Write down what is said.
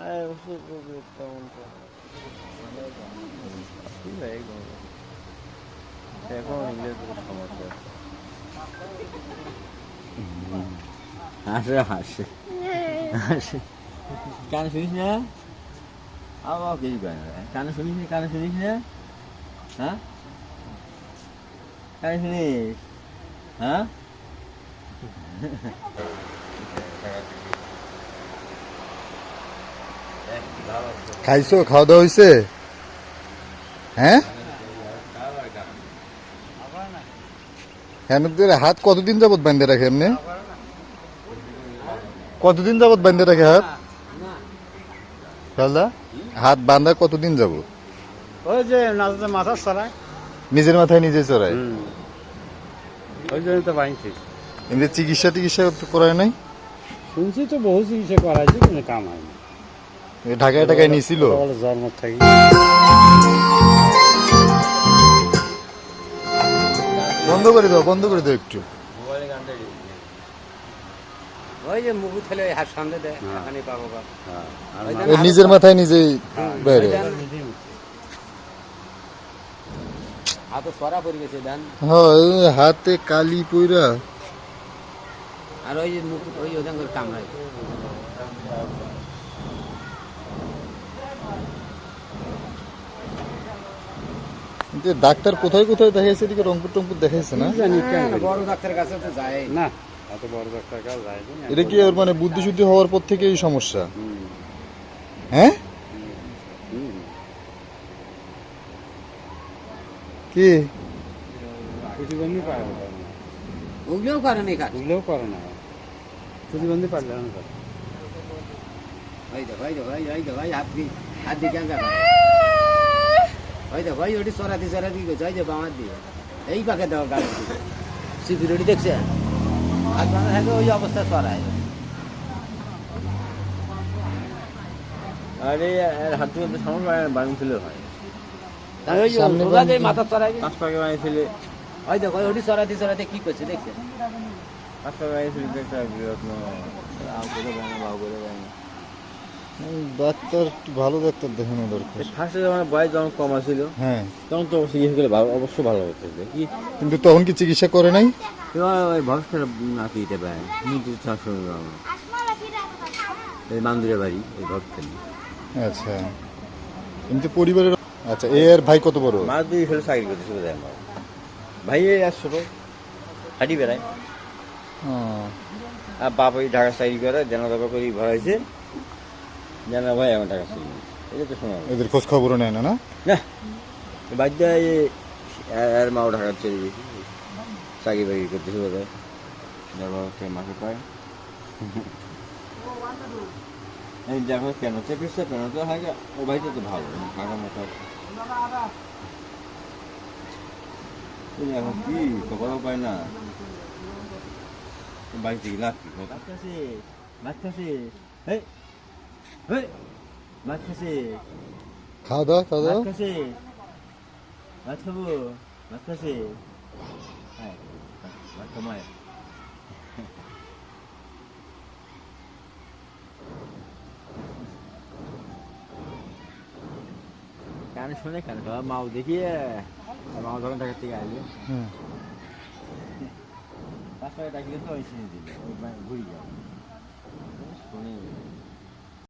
আর ওষুধ ওষুধ তেমন তো কি ভাই এগুলো? এখন ইংরেজি সমস্যা হাসে হাসে হাসে কানে শুনিস না আবার কিছু করে না কানে শুনিস না কানে শুনিস না হ্যাঁ কানে শুনিস হ্যাঁ খাইছো? খাওয়া দাওয়া হয়েছে হ্যাঁ হেমদের হাত কতদিন যাবত বান্ধে রাখে এমনি? কতদিন যাবত বান্ধে রাখে হাত? হাত বান্ধা কতদিন যাব ওই যে মাথা চড়ায় নিজের মাথায় নিজে চড়ায় ওই জন্য তো বাঁধছি। এমনি চিকিৎসা টিকিৎসা করায় নাই? শুনছি তো বহু চিকিৎসা করাইছে কিন্তু কাম হয়নি এ ঢাকায় টাকায় নিছিল জন্ম থাকি। বন্ধ করে দাও বন্ধ করে দাও একটু। ওই যে হাত সামনে দেয় হ্যাঁ। পাবো হ্যাঁ, আর ওই না- নিজের মাথায় নিজেই বাইরে। হাত সরা পড়ে গেছে দেন। হয় হাতে কালি পুইরা। আর ওই যে মুখ ওই করে কামড়ায়। কিন্তু ডাক্তার কোথায় কোথায় দেখাইছে এদিকে রংপুর টংপুর দেখাইছে না? জানি কেন বড় ডাক্তারের কাছে তো যায় না। এত বড় ডাক্তার কাছে যায় না। এটা কি ওর মানে বুদ্ধি শুদ্ধি হওয়ার পর থেকে এই সমস্যা হ্যাঁ। কি? প্রতিবন্ধী পারে না। ওগুলোও করে নি কাজ। ওগুলোও করে না। প্রতিবন্ধী পারলে না। ওই দেখো ওই দেখো ওই ওই দেখো ওই হাত দি হাত দি কেন করে ওই দেখো ওই ওটি সরাতি সরাতি গেছে ওই যে বামার দিয়ে এই পাকে দেওয়া গাছ সিকিউরিটি দেখছে থাকে ওই অবস্থা সরায় আরে এর হাত থেকে সামনে বানিয়ে ফেলে হয় তাহলে ওই সামনে ওভাবে মাথা সরাই পাঁচ পাকে বানিয়ে ফেলে ওই দেখো ওটি সরাতি সরাতি কি করছে দেখছে পাঁচ পাকে ফেলে তো ডাক্তার একটু ভালো ডাক্তার দেখানো দরকার। ফার্স্টে যখন বয়স যখন কম ছিল হ্যাঁ। তখন তো চিকিৎসা করলে ভালো অবশ্যই ভালো হতে। কি কিন্তু তখন কি চিকিৎসা করে নাই? ওই ভক্তের নাকি দিতে পারে। নিজের শাসন এই মান্দুরের বাড়ি এই ভক্তের আচ্ছা। এমনি পরিবারের আচ্ছা এ আর ভাই কত বড়? মা দুই ফেলে চাকরি করতে শুরু দেয় আমার। ভাই এই আর ছোট হাঁটি বেড়ায়। আর বাপ ওই ঢাকা চাকরি করে জানা দাবা করে ভরাইছে জানা ভাই আমার টাকা চাকরি এটা তো শোনা। এদের খোঁজ খবরও নেয় না না? না। বাধ্য আর মাও ঢাকা চলে গেছি চাকরি বাকরি করতে শুরু করে যার বাবা থেকে মাকে পায়। এই দেখো কেন চেপেছে কেন তো হয় ও ভাইটা তো ভালো কাকা মতো। এখন কি খবরও পায় না। বাড়িতে লাভ কি? ভাত খাসি ভাত খাসি হেই হেই ভাত খাসি খাওয়া দাওয়া খাওয়া ভাত দাওয়া খাসি ভাত খাব ভাত খাসি হ্যাঁ ভাত খামায় কানে শুনে কানে বাবা মাও দেখিয়ে মাও যখন ঢাকা থেকে আসবে হুম। পাঁচ টাকা ডাকিলে তো ওই শুনে দিল ওই মা-